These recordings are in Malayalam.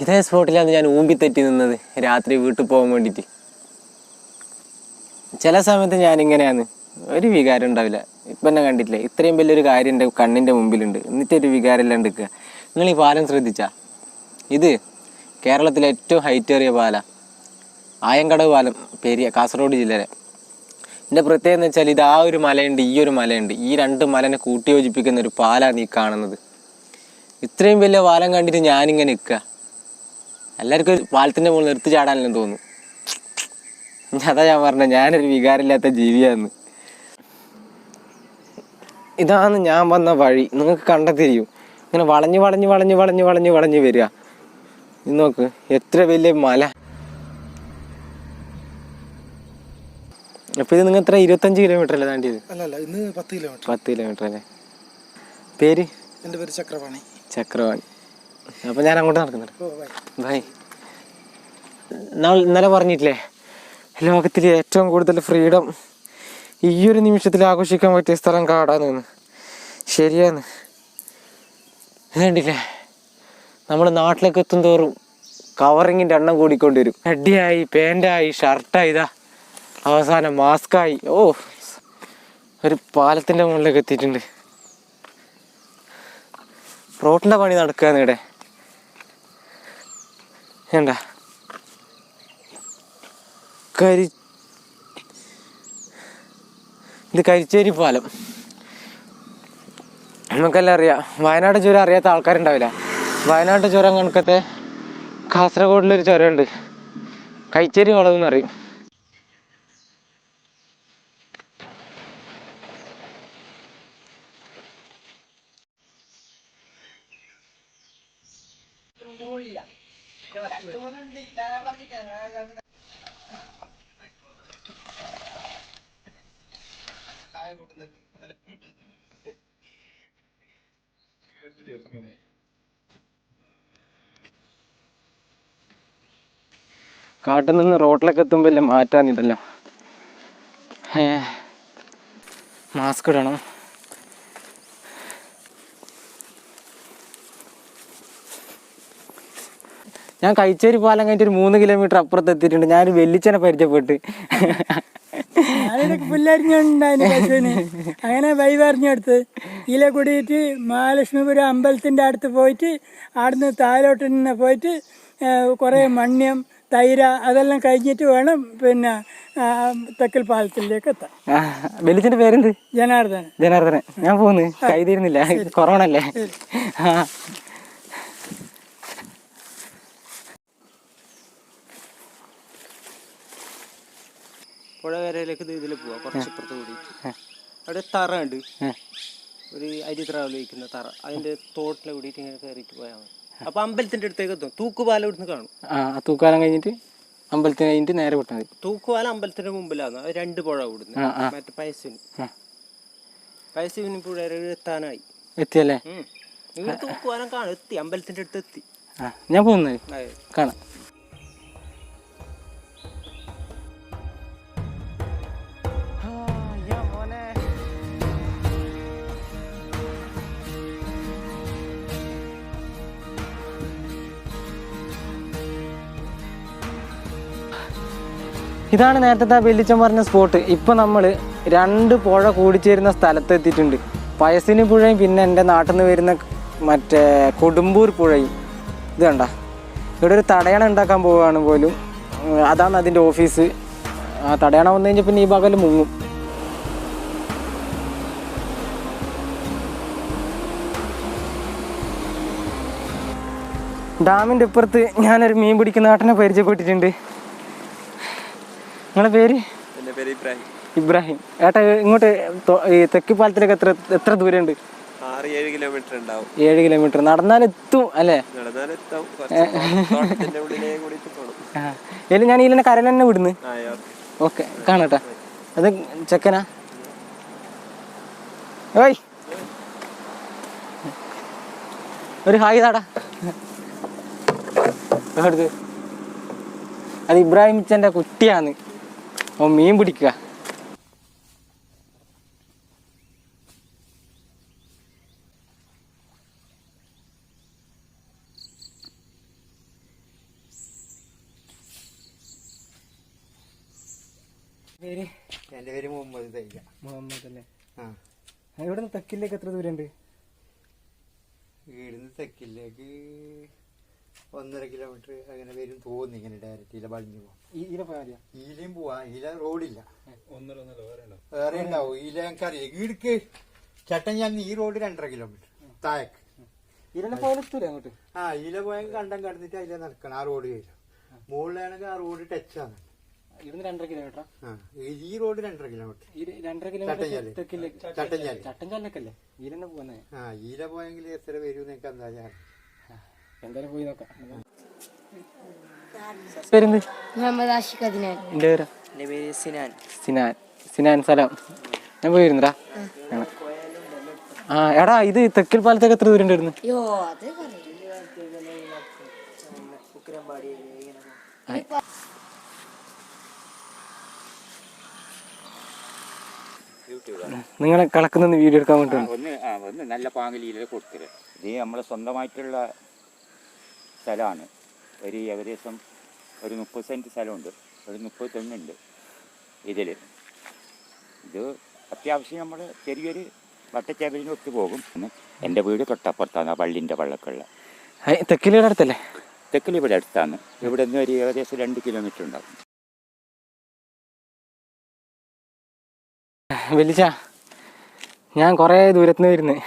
ഇതേ സ്പോട്ടിലാണ് ഞാൻ ഊമ്പി തെറ്റി നിന്നത് രാത്രി വീട്ടിൽ പോകാൻ വേണ്ടിയിട്ട്. ചില സമയത്ത് ഞാൻ ഇങ്ങനെയാണ് ഒരു വികാരം ഉണ്ടാവില്ല. ഇപ്പം എന്നെ കണ്ടിട്ടില്ലേ? ഇത്രയും വലിയൊരു കാര്യം എന്റെ കണ്ണിന്റെ മുമ്പിലുണ്ട്. വികാരം എല്ലാം എടുക്കുക നിങ്ങൾ ഈ പാലം ശ്രദ്ധിച്ചാ. ഇത് കേരളത്തിലെ ഏറ്റവും ഹൈറ്റേറിയ പാല. ആയങ്കടവ് പാലം പെരിയ കാസർഗോഡ് ജില്ലയിലെ. എന്റെ പ്രത്യേകത എന്ന് വെച്ചാൽ ഇത് ആ ഒരു മലയുണ്ട് ഈ ഒരു മലയുണ്ട്. ഈ രണ്ട് മലനെ കൂട്ടിയോജിപ്പിക്കുന്ന ഒരു പാലാണ് ഈ കാണുന്നത്. ഇത്രയും വലിയ പാലം കണ്ടിട്ട് ഞാനിങ്ങനെ നിൽക്കുക. എല്ലാവർക്കും പാലത്തിന്റെ മുകളിൽ നിർത്തി ചാടാനെല്ലാം തോന്നുന്നു. അതാ ഞാൻ പറഞ്ഞത് ഞാനൊരു വികാരമില്ലാത്ത ജീവിയാന്ന്. ഇതാണ് ഞാൻ വന്ന വഴി. നിങ്ങൾക്ക് കണ്ടെത്തിരിക്കും ഇങ്ങനെ വളഞ്ഞു വളഞ്ഞു വളഞ്ഞു വളഞ്ഞു വളഞ്ഞു വളഞ്ഞു വരിക. നോക്ക് എത്ര വലിയ മല. അപ്പൊ ഇത് നിങ്ങൾ എത്ര ഇരുപത്തഞ്ച് കിലോമീറ്റർ അല്ലേ താണ്ടിയത്? അല്ലല്ല ഇന്ന് പത്ത് കിലോമീറ്റർ. പത്ത് കിലോമീറ്റർ അല്ലേ പേര്? എന്റെ പേര് ചക്രവാണി. ചക്രവാണി. അപ്പൊ ഞാൻ അങ്ങോട്ട് നടക്കുന്നുണ്ട്. ബൈ ഇന്നലെ പറഞ്ഞിട്ടില്ലേ? ലോകത്തിലെ ഏറ്റവും കൂടുതൽ ഫ്രീഡം ഈ ഒരു നിമിഷത്തിൽ ആഘോഷിക്കാൻ പറ്റിയ സ്ഥലം കാടാന്ന് ശരിയാന്ന് ഇത് കണ്ടില്ലേ? നമ്മൾ നാട്ടിലേക്ക് എത്തും തോറും കവറിങ്ങിന്റെ എണ്ണം കൂടിക്കൊണ്ടിരും. അടിയായി പാന്റായി ഷർട്ടായി ഇതാ. അവസാനം മാസ്കായി ഓ ഒരു പാലത്തിന്റെ മുകളിലേക്ക് എത്തിയിട്ടുണ്ട്. റോട്ടിന്റെ പണി നടക്കുകയാണ് ഇവിടെ. വേണ്ട. കരി ഇത് കരിച്ചേരി പാലം. നമുക്കെല്ലാം അറിയാം. വയനാട് ചുരം അറിയാത്ത ആൾക്കാരുണ്ടാവില്ല. വയനാട് ചുരം കണക്കത്തെ കാസർഗോഡിലൊരു ചുരമുണ്ട്. കൈച്ചേരി വളവ് എന്നറിയും കാട്ടിൽ നിന്ന് റോട്ടിലൊക്കെ എത്തുമ്പോൾ മാറ്റാൻ മാസ്ക് ഇടണം. ഞാൻ കഴിച്ചേരി പാലം കഴിഞ്ഞിട്ട് ഒരു മൂന്ന് കിലോമീറ്റർ അപ്പുറത്ത് എത്തിയിട്ടുണ്ട്. ഞാനൊരു വെല്ലിച്ചനെ പരിചയപ്പെട്ട്. പുല്ലരിഞ്ഞുണ്ടായിരുന്നു അങ്ങനെ വൈ പറഞ്ഞെടുത്ത് ഇതിലെ കൂടിയിട്ട് മഹാലക്ഷ്മിപുരം അമ്പലത്തിന്റെ അടുത്ത് പോയിട്ട് അവിടുന്ന് താഴോട്ട് നിന്ന് പോയിട്ട് കുറേ മണ്യം തൈര അതെല്ലാം കഴിഞ്ഞിട്ട് വേണം പിന്നെ തെക്കൽ പാലത്തിലേക്ക് എത്താൻ. ആ, വെല്ലിച്ചന്റെ പേരെന്ത്? ജനാർദ്ദന ജനാർദ്ദനൻ. ഞാൻ പോന്ന്. കൈതീരുന്നില്ല കൊറോണ അല്ലേ? ആ. പുഴകരയിലേക്ക് ഇതിൽ പോവാം. കുറച്ച് ഇപ്പുറത്ത് കൂടിയിട്ട്. അവിടെ തറ ഉണ്ട്. ഒരു അരി ത്രാവൽ വയ്ക്കുന്ന തറ. അതിന്റെ തോട്ടിലെ കൂടിയിട്ട് ഇങ്ങനെ കയറിയിട്ട് പോയാൽ മതി. അപ്പൊ അമ്പലത്തിന്റെ അടുത്തേക്ക് എത്തും. തൂക്കുപാലം ഇവിടുന്ന് കാണും. ആ തൂക്കുപാലം കഴിഞ്ഞിട്ട് അമ്പലത്തിന് കഴിഞ്ഞിട്ട് നേരെ വിട്ടാൽ മതി. തൂക്കുപാലം അമ്പലത്തിന്റെ മുമ്പിലാണ് രണ്ട് പുഴ കൂടുന്നു. മറ്റേ പയസ്സിന് ആ. പയസ്സിന് പുഴ എത്താനായി. എത്തിയല്ലേ. തൂക്കുപാലം കാണും. എത്തി. അമ്പലത്തിന്റെ അടുത്ത് എത്തി. ഞാൻ പോകുന്നത്. കാണാം. ഇതാണ് നേരത്തെ വെള്ളിച്ചം പറഞ്ഞ സ്പോട്ട് ഇപ്പൊ നമ്മൾ രണ്ട് പുഴ കൂടിച്ചേരുന്ന സ്ഥലത്ത് എത്തിയിട്ടുണ്ട്. പയസിന് പുഴയും പിന്നെ എന്റെ നാട്ടിൽ നിന്ന് വരുന്ന മറ്റേ കൊടുമ്പൂർ പുഴയും. ഇത് കണ്ട? ഇവിടെ ഒരു തടയണ ഉണ്ടാക്കാൻ പോവുകയാണ് പോലും. അതാണ് അതിന്റെ ഓഫീസ് ആ തടയണ വന്നു കഴിഞ്ഞാൽ പിന്നെ ഈ പകൽ മുങ്ങും. ഡാമിന്റെ ഇപ്പുറത്ത് ഞാനൊരു മീൻ പിടിക്കുന്ന നാട്ടിനെ പരിചയപ്പെട്ടിട്ടുണ്ട്. നിങ്ങളെ പേര്? ഇബ്രാഹിം. ഏട്ടാ ഇങ്ങോട്ട് ഈ തെക്ക് പാലത്തിലേക്ക് എത്ര എത്ര ദൂരമുണ്ട്? ഏഴ് കിലോമീറ്റർ ഉണ്ടാവും. ഏഴ് കിലോമീറ്റർ. നടന്നാലെത്തും അല്ലേ? ഏലും ഞാൻ ഇതിലെ കരൽ തന്നെ വിടുന്നു. ഓക്കെ. കാണട്ടെ. അത് ചെക്കനാ? ഓയ് ഒരു ഹായ് താടാ. അത് ഇബ്രാഹിം ഇച്ചന്റെ കുട്ടിയാണ്. അവൻ മീൻ പിടിക്കുക. പേര്? എന്റെ പേര് മുഹമ്മദ് തൈജ മുഹമ്മദ് അല്ലേ? ആ ഇവിടുന്ന് തെക്കിലേക്ക് എത്ര ദൂരമുണ്ട്? ഇവിടുന്ന് തെക്കിലേക്ക് ഒന്നര കിലോമീറ്റർ അങ്ങനെ വരും തോന്നി ഇങ്ങനെ ഡയറക്റ്റ് ഇല വളഞ്ഞു പോകും ഈല പോയാ ഈലയും പോവാ. ഇല റോഡില്ല വേറെ ഉണ്ടാവും. ഇല ഈല ഞങ്ങൾക്കറിയാം ഈടുക്ക് ഞാൻ ഈ റോഡ് രണ്ടര കിലോമീറ്റർ താഴേക്ക്. ഇല പോയാലെത്തൂലേ അങ്ങോട്ട്? ആ ഇല പോയ കണ്ടം കടന്നിട്ട് അതിലെ നടക്കണം. ആ റോഡ് വരും മുകളിലാണെങ്കിൽ ആ റോഡ് ടച്ച് ആണ്. ഇവിടുന്ന് രണ്ടര കിലോമീറ്റർ ആ? ഈ- റോഡ് രണ്ടര കിലോമീറ്റർ ചട്ടഞ്ചാലേ രണ്ടര. കിലോമീറ്റർ ചട്ടഞ്ചാൽ ചട്ടഞ്ചാലിലേക്കല്ലേ ഈലെന്നെ പോവാന്നേ. ആ ഈല പോയെങ്കിൽ എത്ര വരും എന്നൊക്കെ എന്താ എന്തായാലും പോയി നോക്കാം. പേരെന്ത്? മുഹമ്മദ് ആഷിഖ് അദിനാൻ. എന്റെ പേര്? എന്റെ പേര് സിനാൻ. സിനാൻ. സിനാൻ സ്ഥലം ഞാൻ പോയിരുന്നടാ. ആ എടാ ഇത് തെക്കിൽ പാലത്തേക്ക് എത്ര ദൂരം ഉണ്ടായിരുന്നു? യോ അത് നിങ്ങളെ കളക്കുന്ന വീഡിയോ എടുക്കാൻ വേണ്ടി നല്ല പാങ്ങലിയിൽ കൊടുക്കരുത്. ഇത് നമ്മളെ സ്വന്തമായിട്ടുള്ള സ്ഥലമാണ്. ഒരു ഏകദേശം ഒരു മുപ്പത് സെന്റ് സ്ഥലമുണ്ട്. ഒരു മുപ്പത് തെങ്ങുണ്ട് ഇതിൽ ഇത് അത്യാവശ്യം നമ്മൾ ചെറിയൊരു വട്ടച്ചേവലിന് ഒത്തു പോകും. എന്റെ വീട് തൊട്ടപ്പുറത്താണ് ആ പള്ളിന്റെ വള്ളക്കുള്ള. തെക്കിലിയുടെ അടുത്തല്ലേ? തെക്കിൽ ഇവിടെ അടുത്താണ്. ഇവിടെ നിന്ന് ഒരു ഏകദേശം രണ്ട് കിലോമീറ്റർ ഉണ്ടാകും വലിച്ച ഞാൻ കുറേ ദൂരത്തുനിന്ന് വരുന്നത്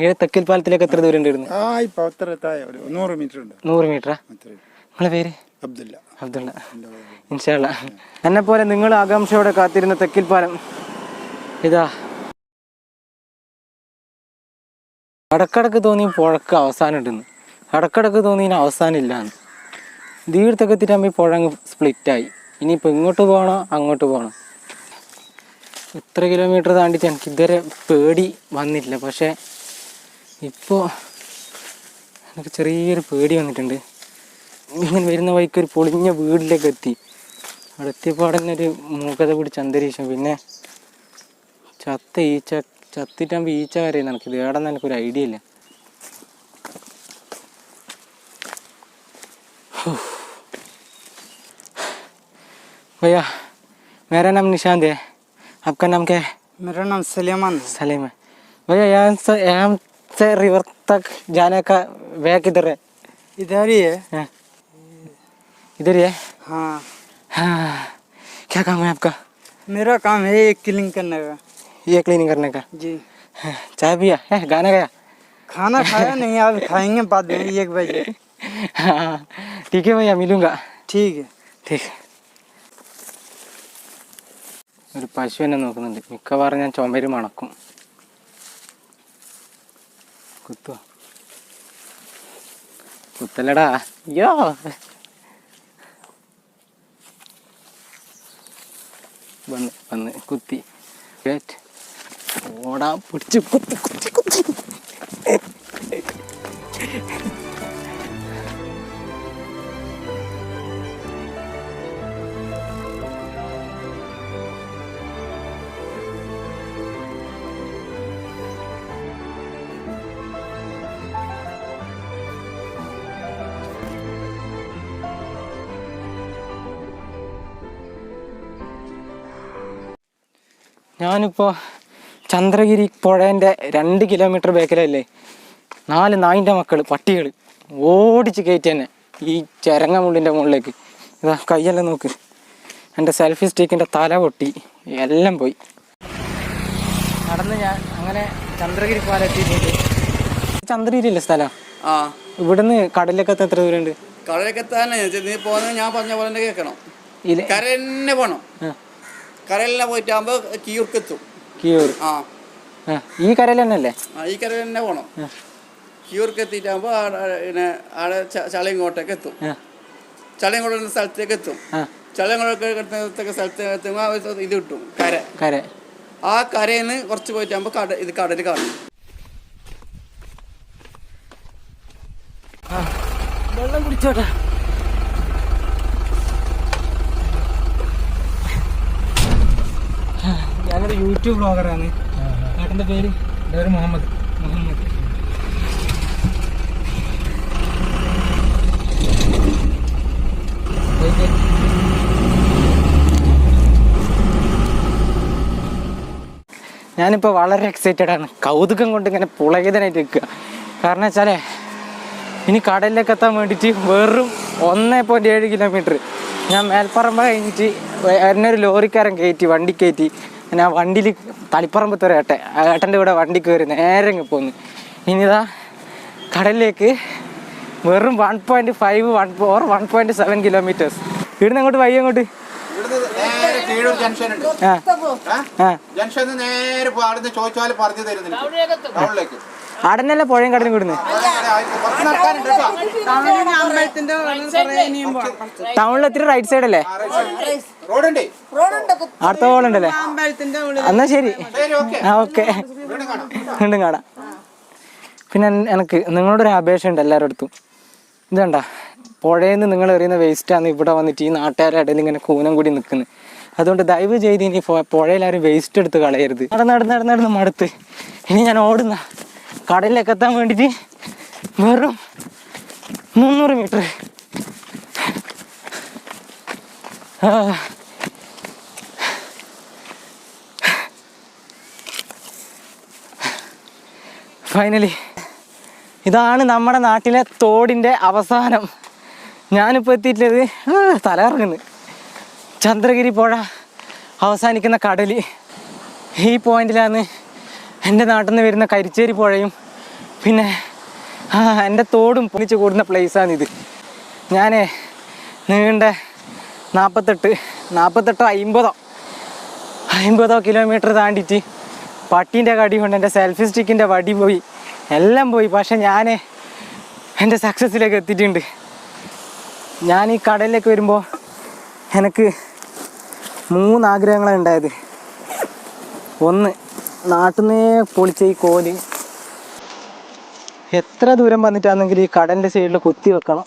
ഈ തെക്കിൽ പാലത്തിലേക്ക് എത്ര ദൂരം ഉണ്ടായിരുന്നു? ആ ഇപ്പൊ അത്ര ഒരു നൂറ് മീറ്റർ ഉണ്ട്. നൂറ് മീറ്ററാ നിങ്ങളെ പേര്? അബ്ദുല്ല. അബ്ദുള്ള ഇൻഷാല്ല എന്നെ പോലെ നിങ്ങൾ ആകാംക്ഷയോടെ കാത്തിരുന്ന തെക്കിൽ പാലം. ഇതാ. ഇടക്കിടക്ക് തോന്നി പുഴക്ക് അവസാനം ഉണ്ടെന്ന് ഇടക്കിടക്ക് തോന്നിയതിന് ഇനി അവസാനം ഇല്ലാന്ന്. ദീർഘത്തൊക്കെ ഈ പുഴ അങ്ങ് സ്പ്ലിറ്റായി ഇനിയിപ്പോൾ ഇങ്ങോട്ട് പോകണോ അങ്ങോട്ട് പോകണം? ഇത്ര കിലോമീറ്റർ താണ്ടിച്ച് എനിക്ക് ഇതുവരെ പേടി വന്നിട്ടില്ല പക്ഷേ ഇപ്പോൾ എനിക്ക് ചെറിയൊരു പേടി വന്നിട്ടുണ്ട് ഇങ്ങനെ വരുന്ന വഴിക്ക് ഒരു പൊളിഞ്ഞ വീട്ടിലേക്ക് എത്തി അവിടെ എത്തിയപ്പോൾ അവിടെ തന്നെ ഒരു മൂക്കത പിടിച്ച അന്തരീക്ഷം പിന്നെ ചത്ത ഈച്ച ചത്തിട്ടാകുമ്പോൾ ഈച്ച കരയുന്ന എനിക്ക് ഇത് ഏടെന്ന് എനിക്കൊരു ഐഡിയ ഇല്ല भैया मेरा नाम निशांत है आपका नाम क्या है? मेरा नाम सलेमान सलीम है। भैया यहाँ से यहाँ से रिवर तक जाने का वे किधर है? इधर ही है। हाँ। इधर ही है? हाँ। हाँ। क्या काम है आपका? मेरा काम है एक क्लीन करने का। ये क्लीनिंग करने का? जी। हाँ, चाय पिया? है गाना गया? खाना खाया? नहीं आप खाएँगे बाद में एक बजे। हाँ। ठीक है भैया मिलूँगा। ठीक है। ठीक। ഒരു പശു എന്നെ നോക്കുന്നുണ്ട്. മിക്കവാറും ഞാൻ ചുമര് മണക്കും. കുത്തുക കുത്തലടാ അയ്യോ. വന്ന് വന്ന് കുത്തി. ഓടാ പിടിച്ച് കുത്തി കുത്തി കുത്തി. ഞാനിപ്പോൾ ചന്ദ്രഗിരി പുഴേന്റെ രണ്ട് കിലോമീറ്റർ ബേക്കിലല്ലേ? നാല് നായിന്റെ മക്കൾ പട്ടികൾ ഓടിച്ച് കയറ്റി തന്നെ ഈ ചരങ്ങമുള്ളിന്റെ മുകളിലേക്ക്. ഇതാ കൈയെല്ലാം നോക്ക്. എന്റെ സെൽഫി സ്റ്റിക്കിന്റെ തല പൊട്ടി. എല്ലാം പോയി. നടന്ന് ഞാൻ അങ്ങനെ ചന്ദ്രഗിരി പാലം എത്തിയിട്ടുണ്ട്. ചന്ദ്രഗിരിയില്ലേ സ്ഥലം? ആ. ഇവിടുന്ന് കടലിലേക്കെത്താൻ എത്ര ദൂരമുണ്ട്? കടലിലേക്കെത്താൻ നീ പോകുന്നത് ഞാൻ പറഞ്ഞ പോലെ കേൾക്കണം. കര തന്നെ പോകണം കരയിലെല്ലാം പോയിട്ടാകുമ്പോൾ കിയൂർക്കെത്തും കിയൂർ ആ. ആ ഈ കരയിൽ തന്നെ അല്ലേ ആ ഈ കരയിൽ തന്നെ പോകണം കിയൂർക്ക് എത്തിയിട്ടാകുമ്പോൾ പിന്നെ ആടെ ച- ചളയങ്കോട്ടേക്ക് എത്തും. ആ. എന്ന സ്ഥലത്തേക്ക് എത്തും. ആ. സ്ഥലത്തേക്ക് എത്തുന്ന എത്തുമ്പോൾ ആ ഒരു ഇത് കിട്ടും കര. കര. ആ കരയിൽ നിന്ന് കുറച്ച് പോയിട്ടാകുമ്പോൾ കട ഇത് കടൽ കാണും. വെള്ളം കുടിച്ചോട്ടെ. ഞാനൊരു യൂട്യൂബ് ബ്ലോഗറാണ് ചേട്ടന്റെ പേര്? എന്റെ പേര് മുഹമ്മദ്. മുഹമ്മദ്. ഞാനിപ്പോൾ വളരെ എക്സൈറ്റഡ് ആണ്. കൗതുകം കൊണ്ട് ഇങ്ങനെ പുളകിതനായിട്ട് നിൽക്കുക. കാരണം വെച്ചാലേ ഇനി കടലിലേക്ക് എത്താൻ വേണ്ടിയിട്ട് വെറും ഒന്നേ പോയിന്റ് ഏഴ് കിലോമീറ്റർ ഞാൻ മേൽപ്പറമ്പ കഴിഞ്ഞിട്ട് എന്നെ ഒരു ലോറിക്കാരൻ കയറ്റി വണ്ടി കയറ്റി. ഞാൻ വണ്ടിയിൽ തളിപ്പറമ്പത്ത് ഒരു ഏട്ടൻ. ഏട്ടന്റെ കൂടെ വണ്ടി കയറി നേരെ ഇങ്ങ് പോന്ന്. ഇനിതാ കടലിലേക്ക് വെറും one point five one or one point seven kilometres ഇവിടുന്ന് അങ്ങോട്ട് വഴി അങ്ങോട്ട് ആടനല്ലേ പുഴയും കടലും കേട്ടോ. ടൗണിൽ ഒത്തിരി റൈറ്റ് സൈഡ് അല്ലേ? റോഡുണ്ട്? അടുത്ത ഹോളുണ്ടല്ലേ എന്നാ ശരി. ഓക്കെ. ആ ഓക്കെ. വീണ്ടും കാണാം. പിന്നെ എനിക്ക് നിങ്ങളോടൊരു അപേക്ഷ ഉണ്ട് എല്ലാവരുടെ അടുത്തും. ഇതണ്ട പുഴയിൽ നിന്ന് നിങ്ങൾ എറിയുന്ന വേസ്റ്റാണ് ഇവിടെ വന്നിട്ട് ഈ നാട്ടുകാരുടെ ഇടയിൽ ഇങ്ങനെ കൂനം കൂടി നിൽക്കുന്നത് അതുകൊണ്ട് ദയവ് ചെയ്ത് ഇനി പുഴയിലാരും വേസ്റ്റ് എടുത്ത് കളയരുത്. നടന്ന് നടന്ന് നടന്ന് നടന്ന് മടുത്ത്. ഇനി ഞാൻ ഓടുന്ന കടലിലേക്ക് എത്താൻ വേണ്ടിയിട്ട് വെറും മുന്നൂറ് മീറ്റർ ആ. ഫൈനലി ഇതാണ് നമ്മുടെ നാട്ടിലെ തോടിന്റെ അവസാനം. ഞാനിപ്പോൾ എത്തിയിട്ടുള്ളത് തല തലകറങ്ങുന്നു. ചന്ദ്രഗിരി പുഴ അവസാനിക്കുന്ന കടൽ ഈ പോയിന്റിലാണ് എന്റെ നാട്ടിൽ നിന്ന് വരുന്ന കരിച്ചേരി പുഴയും പിന്നെ എന്റെ തോടും പൊന്നിച്ച് കൂടുന്ന പ്ലേസാണിത് ഞാൻ നീണ്ട നാൽപ്പത്തെട്ട് നാൽപ്പത്തെട്ടോ അമ്പതോ അമ്പതോ കിലോമീറ്റർ താണ്ടിയിട്ട് പട്ടീന്റെ കടി കൊണ്ട് എന്റെ സെൽഫി സ്റ്റിക്കിന്റെ വടി പോയി. എല്ലാം പോയി. പക്ഷെ ഞാൻ എന്റെ സക്സസ്സിലേക്ക് എത്തിയിട്ടുണ്ട്. ഞാൻ ഈ കടലിലേക്ക് വരുമ്പോൾ എനിക്ക് മൂന്ന് ആഗ്രഹങ്ങളാണ് ഉണ്ടായത്. ഒന്ന് നാട്ടിൽ നിന്ന് പൊളിച്ച ഈ കോൽ. എത്ര ദൂരം വന്നിട്ടാണെങ്കിൽ ഈ കടലിന്റെ സൈഡിൽ കുത്തി വെക്കണം.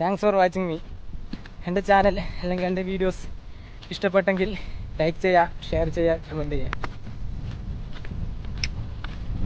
താങ്ക്സ് ഫോർ വാച്ചിങ് മീ എന്റെ ചാനൽ അല്ലെങ്കിൽ എന്റെ വീഡിയോസ് ഇഷ്ടപ്പെട്ടെങ്കിൽ ലൈക്ക് ചെയ്യുക ഷെയർ ചെയ്യുക കമന്റ് ചെയ്യുക.